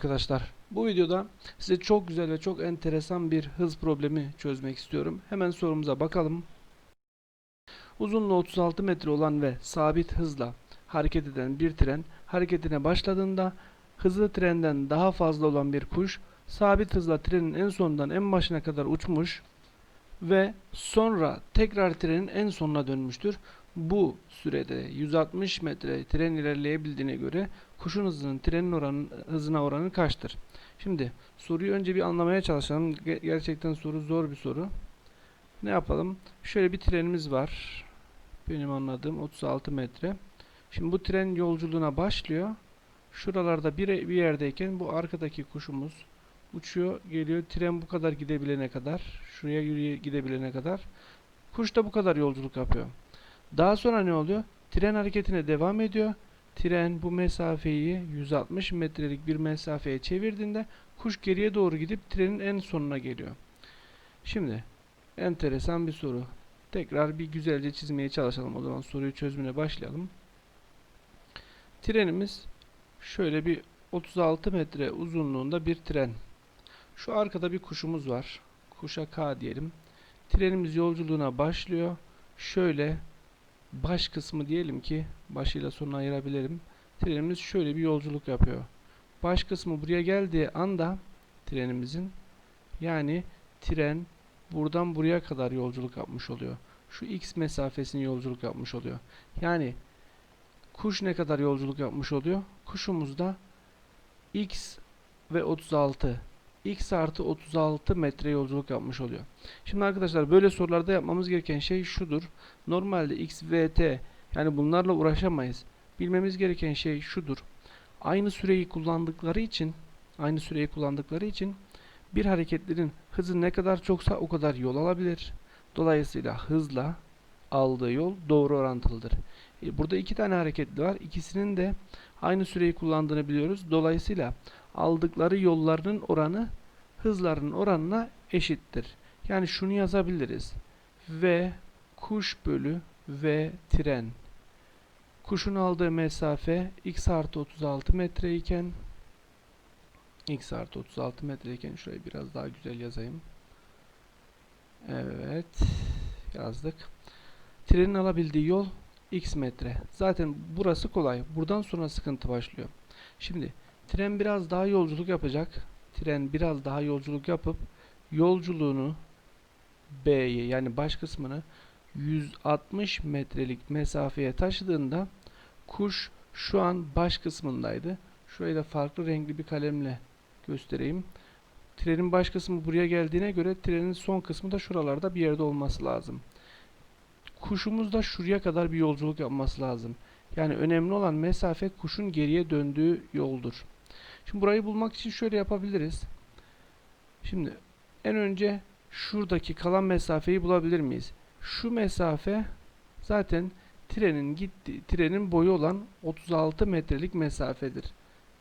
Arkadaşlar bu videoda size çok güzel ve çok enteresan bir hız problemi çözmek istiyorum. Hemen sorumuza bakalım. Uzunluğu 36 metre olan ve sabit hızla hareket eden bir tren hareketine başladığında hızlı trenden daha fazla olan bir kuş sabit hızla trenin en sonundan en başına kadar uçmuş ve sonra tekrar trenin en sonuna dönmüştür. Bu sürede 160 metre tren ilerleyebildiğine göre kuşun hızının trenin oranı, hızına oranı kaçtır? Şimdi soruyu önce bir anlamaya çalışalım. Ge- Gerçekten soru zor bir soru. Ne yapalım? Şöyle bir trenimiz var. Benim anladığım 36 metre. Şimdi bu tren yolculuğuna başlıyor. Şuralarda bir, bir yerdeyken bu arkadaki kuşumuz uçuyor, geliyor. Tren bu kadar gidebilene kadar, şuraya yürüye gidebilene kadar kuş da bu kadar yolculuk yapıyor. Daha sonra ne oluyor? Tren hareketine devam ediyor. Tren bu mesafeyi 160 metrelik bir mesafeye çevirdiğinde kuş geriye doğru gidip trenin en sonuna geliyor. Şimdi enteresan bir soru. Tekrar bir güzelce çizmeye çalışalım. O zaman soruyu çözümüne başlayalım. Trenimiz şöyle bir 36 metre uzunluğunda bir tren. Şu arkada bir kuşumuz var. Kuşa K diyelim. Trenimiz yolculuğuna başlıyor. Şöyle baş kısmı diyelim ki başıyla sonuna ayırabilirim. Trenimiz şöyle bir yolculuk yapıyor. Baş kısmı buraya geldiği anda trenimizin yani tren buradan buraya kadar yolculuk yapmış oluyor. Şu x mesafesini yolculuk yapmış oluyor. Yani kuş ne kadar yolculuk yapmış oluyor? Kuşumuz da x ve 36 x artı 36 metre yolculuk yapmış oluyor. Şimdi arkadaşlar böyle sorularda yapmamız gereken şey şudur. Normalde x, v, t yani bunlarla uğraşamayız. Bilmemiz gereken şey şudur. Aynı süreyi kullandıkları için aynı süreyi kullandıkları için bir hareketlerin hızı ne kadar çoksa o kadar yol alabilir. Dolayısıyla hızla aldığı yol doğru orantılıdır. E, Burada iki tane hareketli var. İkisinin de aynı süreyi kullandığını biliyoruz. Dolayısıyla aldıkları yollarının oranı hızlarının oranına eşittir. Yani şunu yazabiliriz. V kuş bölü V tren. Kuşun aldığı mesafe x artı 36 metre iken x artı 36 metre iken şurayı biraz daha güzel yazayım. Evet yazdık. Trenin alabildiği yol x metre. Zaten burası kolay. Buradan sonra sıkıntı başlıyor. Şimdi tren biraz daha yolculuk yapacak. Tren biraz daha yolculuk yapıp yolculuğunu B'ye yani baş kısmını 160 metrelik mesafeye taşıdığında kuş şu an baş kısmındaydı. Şurayı da farklı renkli bir kalemle göstereyim. Trenin baş kısmı buraya geldiğine göre trenin son kısmı da şuralarda bir yerde olması lazım. Kuşumuz da şuraya kadar bir yolculuk yapması lazım. Yani önemli olan mesafe kuşun geriye döndüğü yoldur. Şimdi burayı bulmak için şöyle yapabiliriz. Şimdi en önce şuradaki kalan mesafeyi bulabilir miyiz? Şu mesafe zaten trenin gitti trenin boyu olan 36 metrelik mesafedir.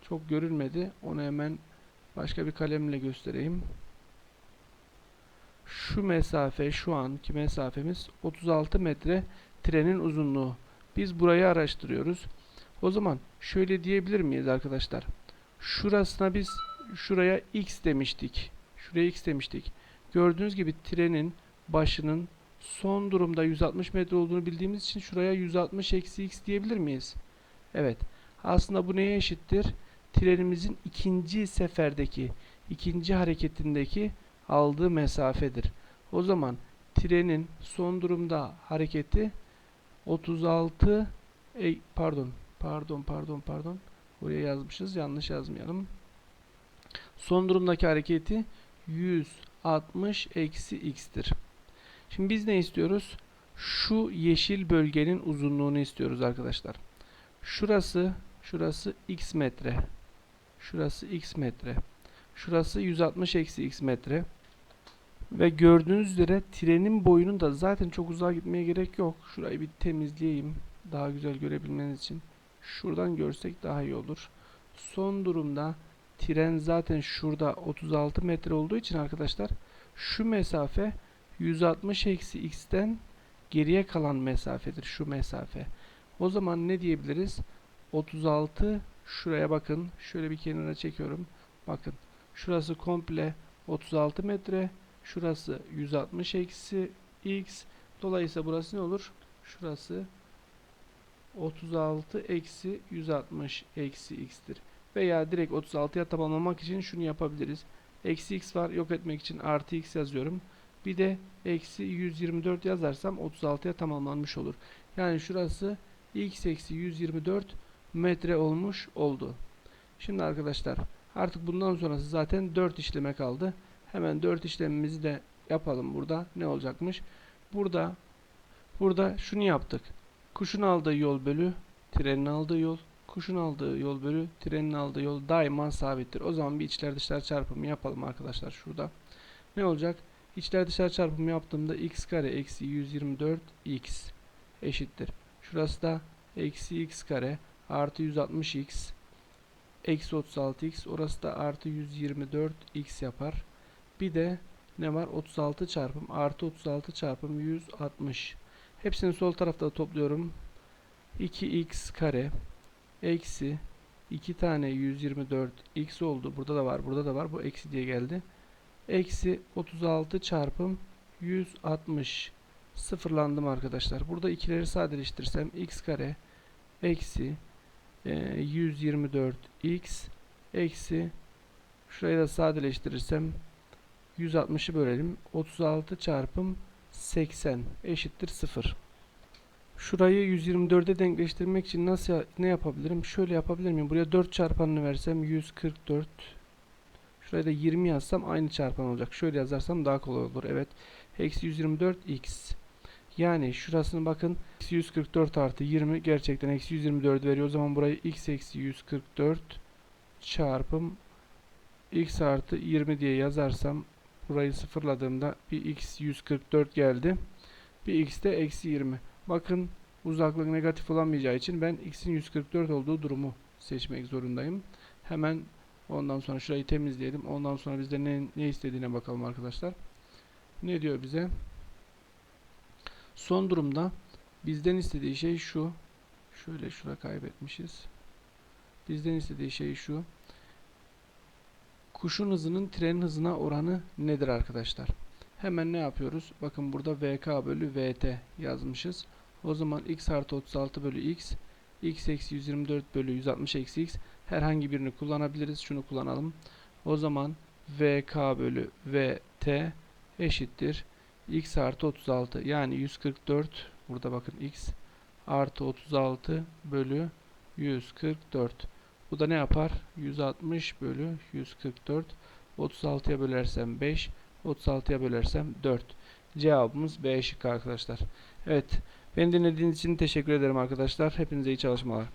Çok görülmedi. Onu hemen başka bir kalemle göstereyim. Şu mesafe şu anki mesafemiz 36 metre trenin uzunluğu. Biz burayı araştırıyoruz. O zaman şöyle diyebilir miyiz arkadaşlar? Şurasına biz şuraya x demiştik. Şuraya x demiştik. Gördüğünüz gibi trenin başının son durumda 160 metre olduğunu bildiğimiz için şuraya 160 eksi x diyebilir miyiz? Evet. Aslında bu neye eşittir? Trenimizin ikinci seferdeki, ikinci hareketindeki aldığı mesafedir. O zaman trenin son durumda hareketi 36 e, pardon pardon pardon pardon buraya yazmışız yanlış yazmayalım. Son durumdaki hareketi 160 eksi x'tir. Şimdi biz ne istiyoruz? Şu yeşil bölgenin uzunluğunu istiyoruz arkadaşlar. Şurası şurası x metre. Şurası x metre. Şurası 160 eksi x metre. Ve gördüğünüz üzere trenin boyunun da zaten çok uzağa gitmeye gerek yok. Şurayı bir temizleyeyim. Daha güzel görebilmeniz için. Şuradan görsek daha iyi olur. Son durumda tren zaten şurada 36 metre olduğu için arkadaşlar şu mesafe 160 eksi x'ten geriye kalan mesafedir şu mesafe. O zaman ne diyebiliriz? 36 şuraya bakın. Şöyle bir kenara çekiyorum. Bakın şurası komple 36 metre. Şurası 160 eksi x. Dolayısıyla burası ne olur? Şurası 36 eksi 160 eksi x'tir. Veya direkt 36'ya tamamlamak için şunu yapabiliriz. Eksi x var yok etmek için artı x yazıyorum. Bir de eksi 124 yazarsam 36'ya tamamlanmış olur. Yani şurası x eksi 124 metre olmuş oldu. Şimdi arkadaşlar artık bundan sonrası zaten 4 işleme kaldı. Hemen 4 işlemimizi de yapalım burada. Ne olacakmış? Burada burada şunu yaptık. Kuşun aldığı yol bölü trenin aldığı yol. Kuşun aldığı yol bölü trenin aldığı yol daima sabittir. O zaman bir içler dışlar çarpımı yapalım arkadaşlar şurada. Ne olacak? İçler dışlar çarpımı yaptığımda x kare eksi 124 x eşittir. Şurası da eksi x kare artı 160 x eksi 36 x orası da artı 124 x yapar. Bir de ne var? 36 çarpım artı 36 çarpım 160. Hepsini sol tarafta topluyorum. 2x kare eksi 2 tane 124 x oldu. Burada da var. Burada da var. Bu eksi diye geldi. Eksi 36 çarpım 160 sıfırlandım arkadaşlar. Burada ikileri sadeleştirsem x kare eksi e, 124 x eksi şurayı da sadeleştirirsem 160'ı bölelim. 36 çarpım 80 eşittir 0. Şurayı 124'e denkleştirmek için nasıl ne yapabilirim? Şöyle yapabilir miyim? Buraya 4 çarpanını versem 144. Şuraya da 20 yazsam aynı çarpan olacak. Şöyle yazarsam daha kolay olur. Evet. Eksi 124 x. Yani şurasını bakın. Eksi 144 artı 20 gerçekten eksi 124 veriyor. O zaman burayı x eksi 144 çarpım x artı 20 diye yazarsam burayı sıfırladığımda bir x 144 geldi. Bir x de eksi 20. Bakın uzaklık negatif olamayacağı için ben x'in 144 olduğu durumu seçmek zorundayım. Hemen ondan sonra şurayı temizleyelim. Ondan sonra bizde ne, ne istediğine bakalım arkadaşlar. Ne diyor bize? Son durumda bizden istediği şey şu. Şöyle şura kaybetmişiz. Bizden istediği şey şu. Kuşun hızının trenin hızına oranı nedir arkadaşlar? Hemen ne yapıyoruz? Bakın burada VK bölü VT yazmışız. O zaman x artı 36 bölü x, x eksi 124 bölü 160 eksi x herhangi birini kullanabiliriz. Şunu kullanalım. O zaman VK bölü VT eşittir. x artı 36 yani 144 burada bakın x artı 36 bölü 144. Bu da ne yapar? 160 bölü 144. 36'ya bölersem 5. 36'ya bölersem 4. Cevabımız B şıkkı arkadaşlar. Evet. Beni dinlediğiniz için teşekkür ederim arkadaşlar. Hepinize iyi çalışmalar.